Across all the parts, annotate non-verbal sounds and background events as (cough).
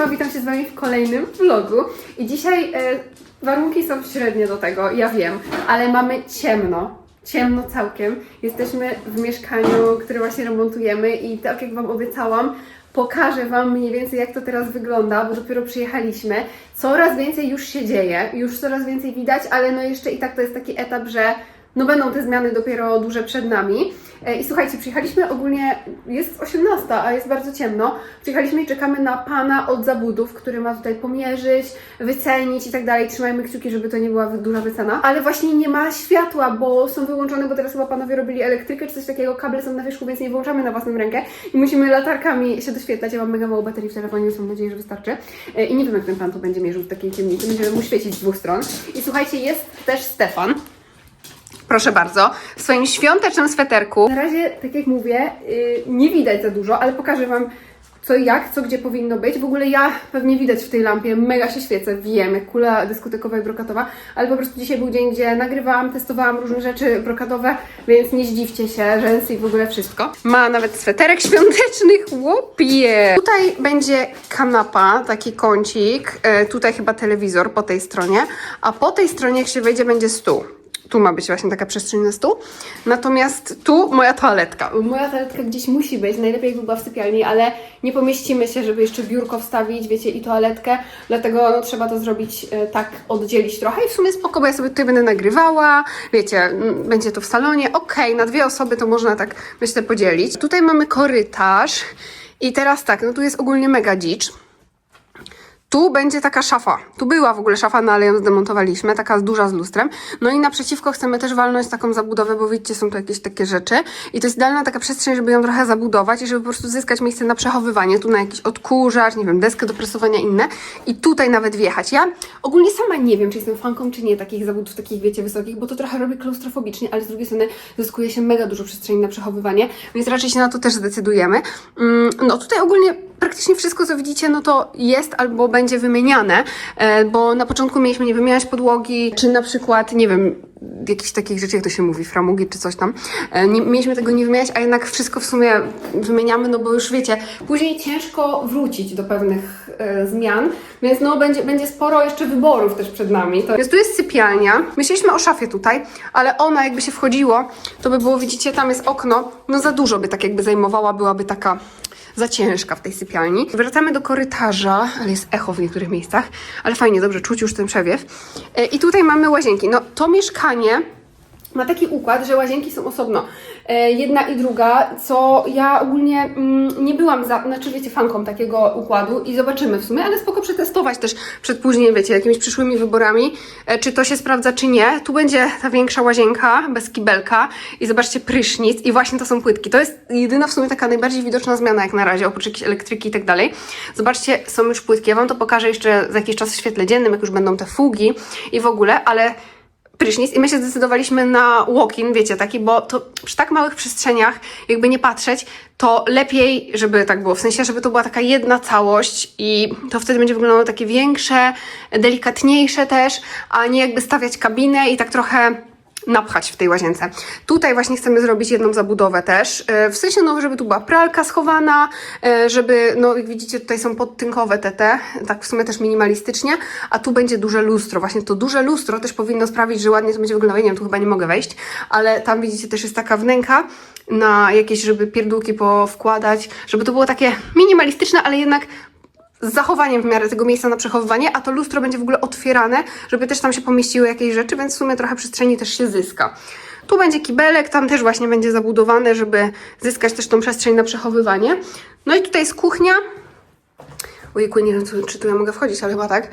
siema, witam się z Wami w kolejnym vlogu. I dzisiaj e, warunki są średnie do tego, ja wiem, ale mamy ciemno. Ciemno całkiem. Jesteśmy w mieszkaniu, które właśnie remontujemy i tak jak Wam obiecałam, pokażę Wam mniej więcej jak to teraz wygląda, bo dopiero przyjechaliśmy. Coraz więcej już się dzieje, już coraz więcej widać, ale no jeszcze i tak to jest taki etap, że no będą te zmiany dopiero duże przed nami. E, I słuchajcie, przyjechaliśmy ogólnie, jest 18, a jest bardzo ciemno. Przyjechaliśmy i czekamy na pana od zabudów, który ma tutaj pomierzyć, wycenić i tak dalej. Trzymajmy kciuki, żeby to nie była duża wycena. Ale właśnie nie ma światła, bo są wyłączone, bo teraz chyba panowie robili elektrykę czy coś takiego, kable są na wierzchu, więc nie włączamy na własną rękę i musimy latarkami się doświetlać. Ja mam mega mało baterii w telefonie, więc mam nadzieję, że wystarczy. E, I nie wiem, jak ten pan to będzie mierzył w takiej ciemnicy. Będziemy mu świecić z dwóch stron. I słuchajcie, jest też Stefan. Proszę bardzo, w swoim świątecznym sweterku. Na razie, tak jak mówię, yy, nie widać za dużo, ale pokażę Wam co jak, co gdzie powinno być. W ogóle ja pewnie widać w tej lampie, mega się świecę, wiem, jak kula dyskotekowa i brokatowa, ale po prostu dzisiaj był dzień, gdzie nagrywałam, testowałam różne rzeczy brokatowe, więc nie zdziwcie się, rzęsy i w ogóle wszystko. Ma nawet sweterek (laughs) świąteczny, chłopie! Tutaj będzie kanapa, taki kącik, yy, tutaj chyba telewizor po tej stronie, a po tej stronie, jak się wejdzie, będzie stół. Tu ma być właśnie taka przestrzeń na stół. Natomiast tu moja toaletka. Moja toaletka gdzieś musi być, najlepiej jakby była w sypialni, ale nie pomieścimy się, żeby jeszcze biurko wstawić, wiecie, i toaletkę, dlatego no, trzeba to zrobić e, tak, oddzielić trochę i w sumie spoko, bo ja sobie tutaj będę nagrywała, wiecie, będzie to w salonie, okej, na dwie osoby to można tak, myślę, podzielić. Tutaj mamy korytarz i teraz tak, no tu jest ogólnie mega dzicz. Tu będzie taka szafa. Tu była w ogóle szafa, no ale ją zdemontowaliśmy, taka duża z lustrem. No i naprzeciwko chcemy też walnąć taką zabudowę, bo widzicie, są tu jakieś takie rzeczy. I to jest idealna taka przestrzeń, żeby ją trochę zabudować i żeby po prostu zyskać miejsce na przechowywanie. Tu na jakiś odkurzacz, nie wiem, deskę do presowania inne. I tutaj nawet wjechać. Ja ogólnie sama nie wiem, czy jestem fanką, czy nie takich zabudów, takich wiecie, wysokich, bo to trochę robi klaustrofobicznie, ale z drugiej strony zyskuje się mega dużo przestrzeni na przechowywanie, więc raczej się na to też zdecydujemy. Mm, No tutaj ogólnie praktycznie wszystko, co widzicie, no to jest albo będzie wymieniane, e, bo na początku mieliśmy nie wymieniać podłogi, czy na przykład, nie wiem, jakichś takich rzeczy, jak to się mówi, framugi czy coś tam. E, Nie, mieliśmy tego nie wymieniać, a jednak wszystko w sumie wymieniamy, no bo już wiecie, później ciężko wrócić do pewnych e, zmian, więc no będzie, będzie sporo jeszcze wyborów też przed nami. To... Więc tu jest sypialnia. Myśleliśmy o szafie tutaj, ale ona jakby się wchodziło, to by było, widzicie, tam jest okno, no za dużo by tak jakby zajmowała, byłaby taka za ciężka w tej sypialni. Wracamy do korytarza, ale jest echo w niektórych miejscach, ale fajnie, dobrze, czuć już ten przewiew. E, I tutaj mamy łazienki. No to mieszkanie ma taki układ, że łazienki są osobno. E, jedna i druga, co ja ogólnie mm, nie byłam za, znaczy wiecie, fanką takiego układu i zobaczymy w sumie, ale spoko przetestować też przed później, wiecie, jakimiś przyszłymi wyborami, e, czy to się sprawdza, czy nie. Tu będzie ta większa łazienka, bez kibelka i zobaczcie prysznic i właśnie to są płytki. To jest jedyna w sumie taka najbardziej widoczna zmiana jak na razie, oprócz jakiejś elektryki i tak dalej. Zobaczcie, są już płytki. Ja Wam to pokażę jeszcze za jakiś czas w świetle dziennym, jak już będą te fugi i w ogóle, ale prysznic i my się zdecydowaliśmy na walk-in, wiecie, taki, bo to przy tak małych przestrzeniach, jakby nie patrzeć, to lepiej, żeby tak było, w sensie, żeby to była taka jedna całość i to wtedy będzie wyglądało takie większe, delikatniejsze też, a nie jakby stawiać kabinę i tak trochę napchać w tej łazience. Tutaj właśnie chcemy zrobić jedną zabudowę też, e, w sensie no, żeby tu była pralka schowana, e, żeby, no jak widzicie tutaj są podtynkowe te, te, tak w sumie też minimalistycznie, a tu będzie duże lustro. Właśnie to duże lustro też powinno sprawić, że ładnie to będzie wyglądało. Nie wiem, tu chyba nie mogę wejść, ale tam widzicie też jest taka wnęka na jakieś, żeby pierdółki powkładać, żeby to było takie minimalistyczne, ale jednak z zachowaniem w miarę tego miejsca na przechowywanie, a to lustro będzie w ogóle otwierane, żeby też tam się pomieściły jakieś rzeczy, więc w sumie trochę przestrzeni też się zyska. Tu będzie kibelek, tam też właśnie będzie zabudowane, żeby zyskać też tą przestrzeń na przechowywanie. No i tutaj jest kuchnia. Ojejku, nie wiem, czy- tu ja mogę wchodzić, ale chyba tak.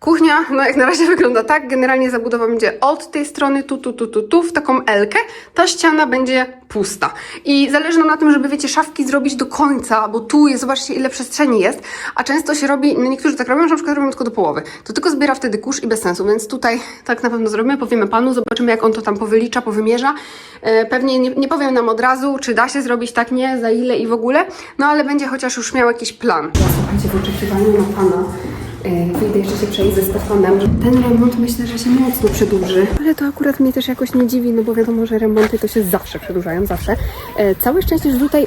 Kuchnia, no jak na razie (laughs) wygląda tak. Generalnie zabudowa będzie od tej strony, tu, tu, tu, tu, tu, w taką elkę. Ta ściana będzie pusta. I zależy nam na tym, żeby, wiecie, szafki zrobić do końca, bo tu jest, zobaczcie, ile przestrzeni jest. A często się robi, no niektórzy tak robią, że na przykład robią tylko do połowy. To tylko zbiera wtedy kurz i bez sensu, więc tutaj tak na pewno zrobimy, powiemy panu, zobaczymy, jak on to tam powylicza, powymierza. E, pewnie nie, nie powiem nam od razu, czy da się zrobić tak, nie, za ile i w ogóle, no ale będzie chociaż już miał jakiś plan. Słuchajcie, w oczekiwaniu na pana Wyjdę jeszcze się przejść ze Stefanem. Ten remont myślę, że się mocno przedłuży. Ale to akurat mnie też jakoś nie dziwi, no bo wiadomo, że remonty to się zawsze przedłużają, zawsze. E, Całe szczęście, że tutaj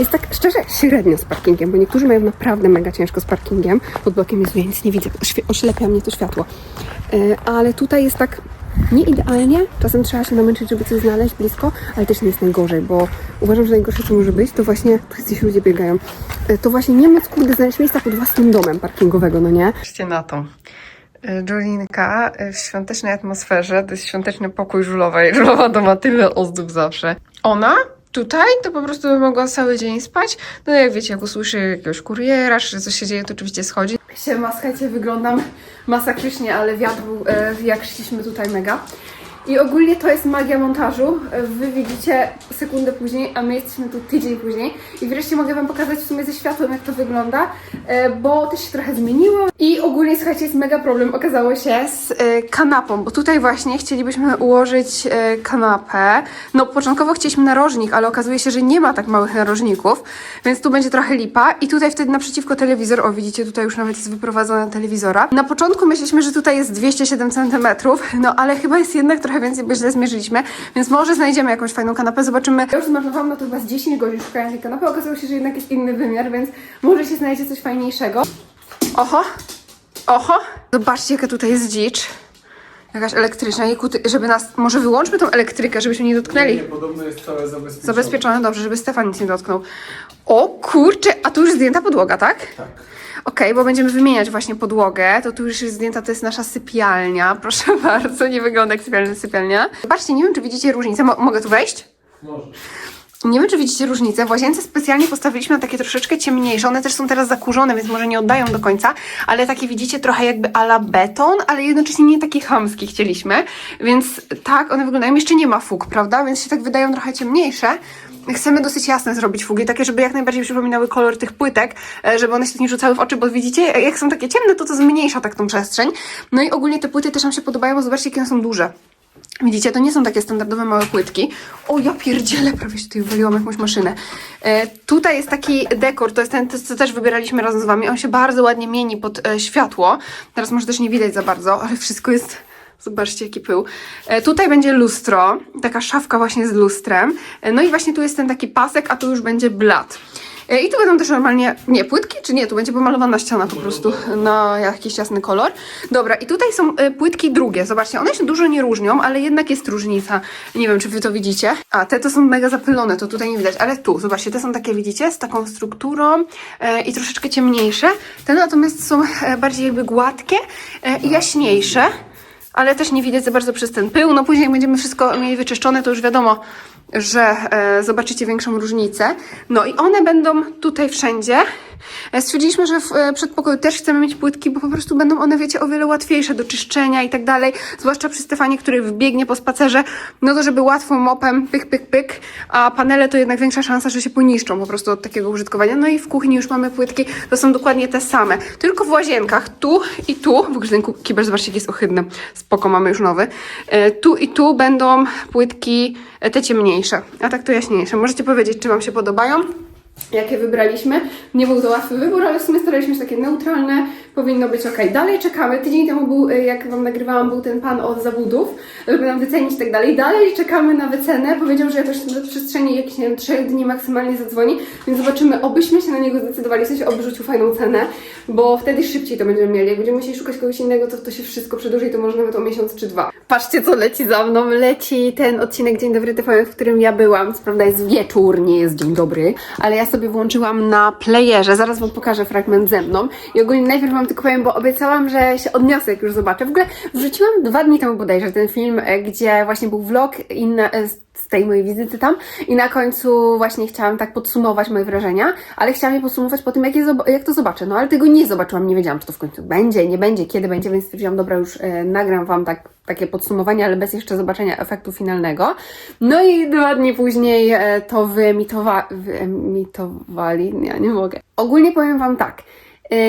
Jest tak szczerze średnio z parkingiem, bo niektórzy mają naprawdę mega ciężko z parkingiem. Pod blokiem jest, ja nic nie widzę, oślepia mnie to światło. E, ale tutaj jest tak nie idealnie. Czasem trzeba się namęczyć, żeby coś znaleźć blisko, ale też nie jest najgorzej, bo uważam, że najgorsze co może być, to właśnie gdzieś ludzie biegają. E, To właśnie nie móc kurde znaleźć miejsca pod własnym domem parkingowego, no nie? Patrzcie na to. Y, Jolinka y, w świątecznej atmosferze, to jest świąteczny pokój żulowej. (laughs) Żulowa to ma tyle ozdób zawsze. Ona tutaj to po prostu by mogła cały dzień spać. No jak wiecie, jak usłyszy jakiegoś kuriera, czy coś się dzieje, to oczywiście schodzi. Siema, słuchajcie, wyglądam masakrycznie, ale wiatr był, e, jak szliśmy tutaj mega. I ogólnie to jest magia montażu. Wy widzicie sekundę później, a my jesteśmy tu tydzień później. I wreszcie mogę Wam pokazać w sumie ze światłem, jak to wygląda, e, bo też się trochę zmieniło. I ogólnie, słuchajcie, jest mega problem, okazało się, z e, kanapą, bo tutaj właśnie chcielibyśmy ułożyć e, kanapę. No, początkowo chcieliśmy narożnik, ale okazuje się, że nie ma tak małych narożników, więc tu będzie trochę lipa. I tutaj wtedy naprzeciwko telewizor, o widzicie, tutaj już nawet jest wyprowadzona telewizora. Na początku myśleliśmy, że tutaj jest 207 cm, no ale chyba jest jednak trochę więcej, bo źle zmierzyliśmy, więc może znajdziemy jakąś fajną kanapę, zobaczymy. Ja już zmarnowałam na to chyba z 10 godzin szukając tej kanapy, okazało się, że jednak jest inny wymiar, więc może się znajdzie coś fajniejszego. Oho, oho, zobaczcie jaka tutaj jest dzicz. Jakaś elektryczna, Jejku, ty- żeby nas, może wyłączmy tą elektrykę, żebyśmy nie dotknęli. Nie, podobno jest całe zabezpieczone. Zabezpieczone, dobrze, żeby Stefan nic nie dotknął. O kurczę, a tu już zdjęta podłoga, tak? Tak. Okej, bo będziemy wymieniać właśnie podłogę, to tu już jest zdjęta, to jest nasza sypialnia. (laughs) Proszę bardzo, nie wygląda jak sypialnia, sypialnia. Zobaczcie, nie wiem, czy widzicie różnicę. Mo- mogę tu wejść? Może. Nie wiem, czy widzicie różnicę. W łazience specjalnie postawiliśmy na takie troszeczkę ciemniejsze. One też są teraz zakurzone, więc może nie oddają do końca, ale takie widzicie trochę jakby ala beton, ale jednocześnie nie taki chamski chcieliśmy. Więc tak, one wyglądają. Jeszcze nie ma fug, prawda? Więc się tak wydają trochę ciemniejsze. Chcemy dosyć jasne zrobić fugi, takie, żeby jak najbardziej przypominały kolor tych płytek, e, żeby one się nie rzucały w oczy, bo widzicie, jak są takie ciemne, to to zmniejsza tak tą przestrzeń. No i ogólnie te płyty też nam się podobają, bo zobaczcie, jakie one są duże. Widzicie, to nie są takie standardowe małe płytki. O, ja pierdzielę, prawie się tutaj uwaliłam jakąś maszynę. E, tutaj jest taki dekor, to jest ten, co też wybieraliśmy razem z Wami. On się bardzo ładnie mieni pod e, światło. Teraz może też nie widać za bardzo, ale wszystko jest... Zobaczcie, jaki pył. E, tutaj będzie lustro, taka szafka właśnie z lustrem. E, no i właśnie tu jest ten taki pasek, a tu już będzie blat. E, I tu będą też normalnie, nie, płytki, czy nie? Tu będzie pomalowana ściana po prostu na jakiś jasny kolor. Dobra, i tutaj są płytki drugie. Zobaczcie, one się dużo nie różnią, ale jednak jest różnica. Nie wiem, czy wy to widzicie. A, te to są mega zapylone, to tutaj nie widać, ale tu, zobaczcie, te są takie, widzicie, z taką strukturą i troszeczkę ciemniejsze. Te natomiast są bardziej jakby gładkie i jaśniejsze ale też nie widać za bardzo przez ten pył. No później będziemy wszystko mieli wyczyszczone, to już wiadomo, że e, zobaczycie większą różnicę. No i one będą tutaj wszędzie. E, stwierdziliśmy, że w e, przedpokoju też chcemy mieć płytki, bo po prostu będą one, wiecie, o wiele łatwiejsze do czyszczenia i tak dalej. Zwłaszcza przy Stefanie, który wbiegnie po spacerze, no to żeby łatwo mopem pyk, pyk, pyk, a panele to jednak większa szansa, że się poniszczą po prostu od takiego użytkowania. No i w kuchni już mamy płytki, to są dokładnie te same. Tylko w łazienkach, tu i tu, w ogóle ten zobaczcie, jest ohydny. Spoko, mamy już nowy. E, Tu i tu będą płytki te ciemniejsze, a tak to jaśniejsze. Możecie powiedzieć, czy Wam się podobają? Jakie wybraliśmy? Nie był to łatwy wybór, ale w sumie staraliśmy się takie neutralne, powinno być ok. Dalej czekamy. Tydzień temu był, y, jak Wam nagrywałam, był ten pan od zabudów, żeby nam wycenić i tak dalej. Dalej czekamy na wycenę. Powiedział, że jakoś na przestrzeni jakichś, nie wiem, trzech dni maksymalnie zadzwoni, więc zobaczymy, obyśmy się na niego zdecydowali, w sensie oby rzucił fajną cenę, bo wtedy szybciej to będziemy mieli. Jak będziemy musieli szukać kogoś innego, to to się wszystko przedłuży i to może nawet o miesiąc czy dwa. Patrzcie, co leci za mną. Leci ten odcinek Dzień Dobry TVN, w którym ja byłam. Co prawda jest wieczór, nie jest dzień dobry, ale ja sobie włączyłam na playerze. Zaraz Wam pokażę fragment ze mną. I ogólnie najpierw Wam tylko powiem, bo obiecałam, że się odniosę, jak już zobaczę. W ogóle wrzuciłam dwa dni temu bodajże ten film, e, gdzie właśnie był vlog e, z tej mojej wizyty tam i na końcu właśnie chciałam tak podsumować moje wrażenia, ale chciałam je podsumować po tym, jak, je jak to zobaczę. No ale tego nie zobaczyłam, nie wiedziałam, czy to w końcu będzie, nie będzie, kiedy będzie, więc stwierdziłam, dobra, już e, nagram Wam tak, takie podsumowanie, ale bez jeszcze zobaczenia efektu finalnego. No i dwa dni później e, to wyemitowa- wyemitowali, ja nie mogę. Ogólnie powiem Wam tak,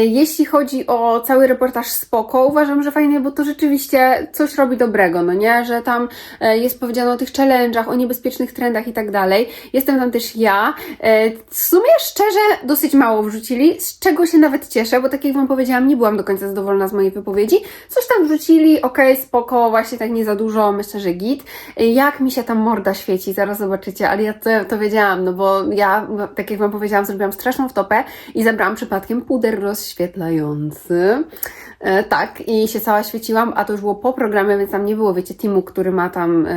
Jeśli chodzi o cały reportaż spoko, uważam, że fajnie, bo to rzeczywiście coś robi dobrego, no nie? Że tam e, jest powiedziane o tych challenge'ach, o niebezpiecznych trendach i tak dalej. Jestem tam też ja. E, W sumie szczerze dosyć mało wrzucili, z czego się nawet cieszę, bo tak jak Wam powiedziałam, nie byłam do końca zadowolona z mojej wypowiedzi. Coś tam wrzucili, okej, spoko, właśnie tak nie za dużo, myślę, że git. E, Jak mi się tam morda świeci, zaraz zobaczycie, ale ja to, to wiedziałam, no bo ja, tak jak Wam powiedziałam, zrobiłam straszną wtopę i zabrałam przypadkiem puder rozświetlający. E, tak, i się cała świeciłam, a to już było po programie, więc tam nie było, wiecie, teamu, który ma tam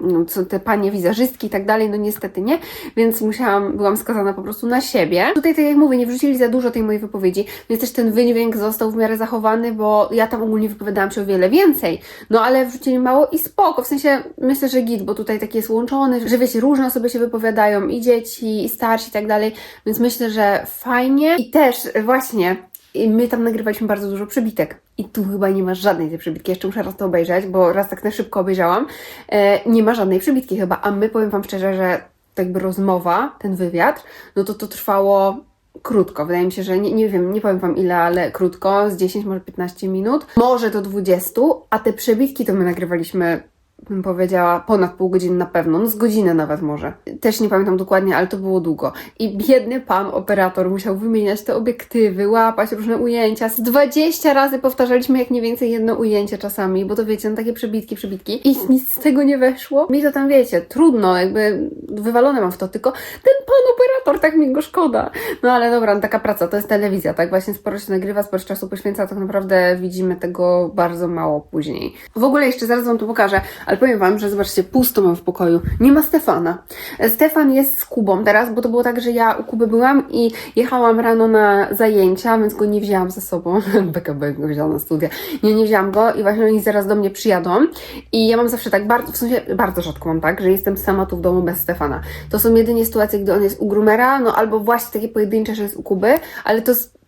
no, co te panie wizerzystki i tak dalej, no niestety nie, więc musiałam, byłam skazana po prostu na siebie. Tutaj, tak jak mówię, nie wrzucili za dużo tej mojej wypowiedzi, więc też ten wydźwięk został w miarę zachowany, bo ja tam ogólnie wypowiadałam się o wiele więcej, no ale wrzucili mało i spoko, w sensie myślę, że git, bo tutaj taki jest łączony, że wiecie, różne osoby się wypowiadają, i dzieci, i starsi i tak dalej, więc myślę, że fajnie i też właśnie i my tam nagrywaliśmy bardzo dużo przebitek. I tu chyba nie ma żadnej tej przebitki. Jeszcze muszę raz to obejrzeć, bo raz tak na szybko obejrzałam. E, nie ma żadnej przebitki chyba. A my powiem Wam szczerze, że tak jakby rozmowa, ten wywiad, no to to trwało krótko. Wydaje mi się, że nie, nie wiem, nie powiem Wam ile, ale krótko, z 10, może 15 minut. Może do 20, a te przebitki to my nagrywaliśmy bym powiedziała, ponad pół godziny na pewno, no z godzinę nawet może. Też nie pamiętam dokładnie, ale to było długo. I biedny pan operator musiał wymieniać te obiektywy, łapać różne ujęcia. Z 20 razy powtarzaliśmy jak nie więcej jedno ujęcie czasami, bo to wiecie, no takie przebitki, przebitki. I nic z tego nie weszło. Mi to tam wiecie, trudno, jakby wywalone mam w to, tylko ten pan operator, tak mi go szkoda. No ale dobra, no taka praca, to jest telewizja, tak? Właśnie sporo się nagrywa, sporo czasu poświęca, tak naprawdę widzimy tego bardzo mało później. W ogóle jeszcze zaraz Wam to pokażę, ale powiem Wam, że zobaczcie, pusto mam w pokoju. Nie ma Stefana. Stefan jest z Kubą teraz, bo to było tak, że ja u Kuby byłam i jechałam rano na zajęcia, więc go nie wzięłam ze sobą. (laughs) BKB go wzięłam na studia. Nie, nie wzięłam go i właśnie oni zaraz do mnie przyjadą. I ja mam zawsze tak bardzo, w sensie bardzo rzadko mam tak, że jestem sama tu w domu bez Stefana. To są jedynie sytuacje, gdy on jest u Grumera, no albo właśnie takie pojedyncze, że jest u Kuby, ale to jest,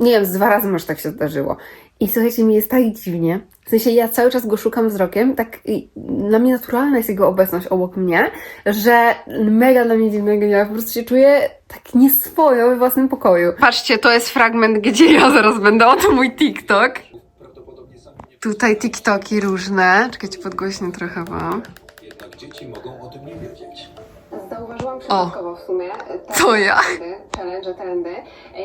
nie wiem, z dwa razy może tak się zdarzyło. I słuchajcie, mi jest tak dziwnie. W sensie ja cały czas go szukam wzrokiem, tak i dla mnie naturalna jest jego obecność obok mnie, że mega dla mnie dziwnego, ja po prostu się czuję tak nieswojo we własnym pokoju. Patrzcie, to jest fragment, gdzie ja zaraz będę, oto mój TikTok. Tutaj TikToki różne. Czekajcie, podgłośnię trochę wam. Jednak dzieci mogą o tym nie wiedzieć. Zauważyłam przypadkowo w sumie te To ja. trendy, challenge, trendy,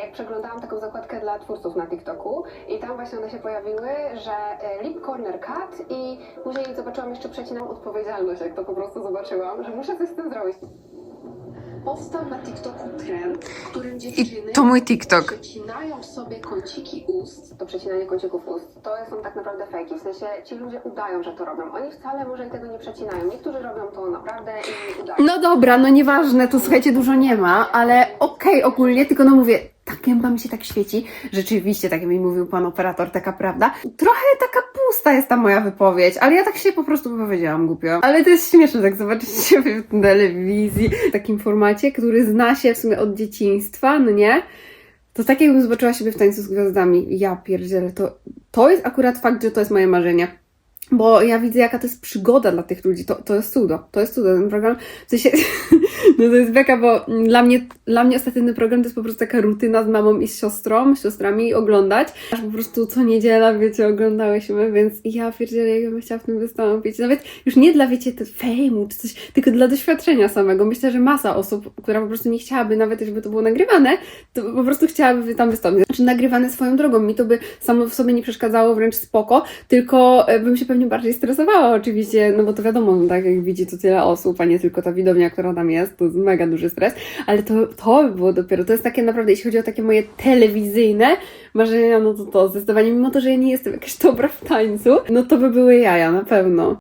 jak przeglądałam taką zakładkę dla twórców na TikToku i tam właśnie one się pojawiły, że e, Lip Corner Cut i później zobaczyłam jeszcze przecinam odpowiedzialność, jak to po prostu zobaczyłam, że muszę coś z tym zrobić. Powstał na TikToku trend, w którym dziewczyny I to mój TikTok. przecinają sobie kąciki ust. To przecinanie kącików ust to są tak naprawdę fejki. W sensie ci ludzie udają, że to robią. Oni wcale może i tego nie przecinają. Niektórzy robią to naprawdę i udają. No dobra, no nieważne, tu słuchajcie, dużo nie ma, ale okej ogólnie, tylko no mówię, ta gęba mi się tak świeci. Rzeczywiście, tak jak mi mówił pan operator, taka prawda. Trochę taka pusta jest ta moja wypowiedź, ale ja tak się po prostu wypowiedziałam głupio. Ale to jest śmieszne, tak zobaczyć siebie w telewizji, w takim formacie, który zna się w sumie od dzieciństwa, no nie? To tak jakbym zobaczyła siebie w tańcu z gwiazdami. Ja pierdzielę, to, to jest akurat fakt, że to jest moje marzenie. Bo ja widzę, jaka to jest przygoda dla tych ludzi. To, to jest cudo. To jest cudo. Ten program, w sensie, (laughs) no to jest beka, bo dla mnie, dla mnie ostatni ten program to jest po prostu taka rutyna z mamą i z siostrą, z siostrami oglądać. Aż po prostu co niedziela, wiecie, oglądałyśmy, więc ja pierdzielę, jak ja bym chciała w tym wystąpić. Nawet już nie dla, wiecie, fejmu czy coś, tylko dla doświadczenia samego. Myślę, że masa osób, która po prostu nie chciałaby, nawet żeby to było nagrywane, to po prostu chciałaby tam wystąpić. Znaczy nagrywane swoją drogą. Mi to by samo w sobie nie przeszkadzało, wręcz spoko, tylko e, bym się pewnie bardziej stresowała oczywiście, no bo to wiadomo, no tak jak widzi to tyle osób, a nie tylko ta widownia, która tam jest, to jest mega duży stres, ale to, to by było dopiero, to jest takie naprawdę, jeśli chodzi o takie moje telewizyjne marzenia, no to to zdecydowanie, mimo to, że ja nie jestem jakaś dobra w tańcu, no to by były jaja, na pewno.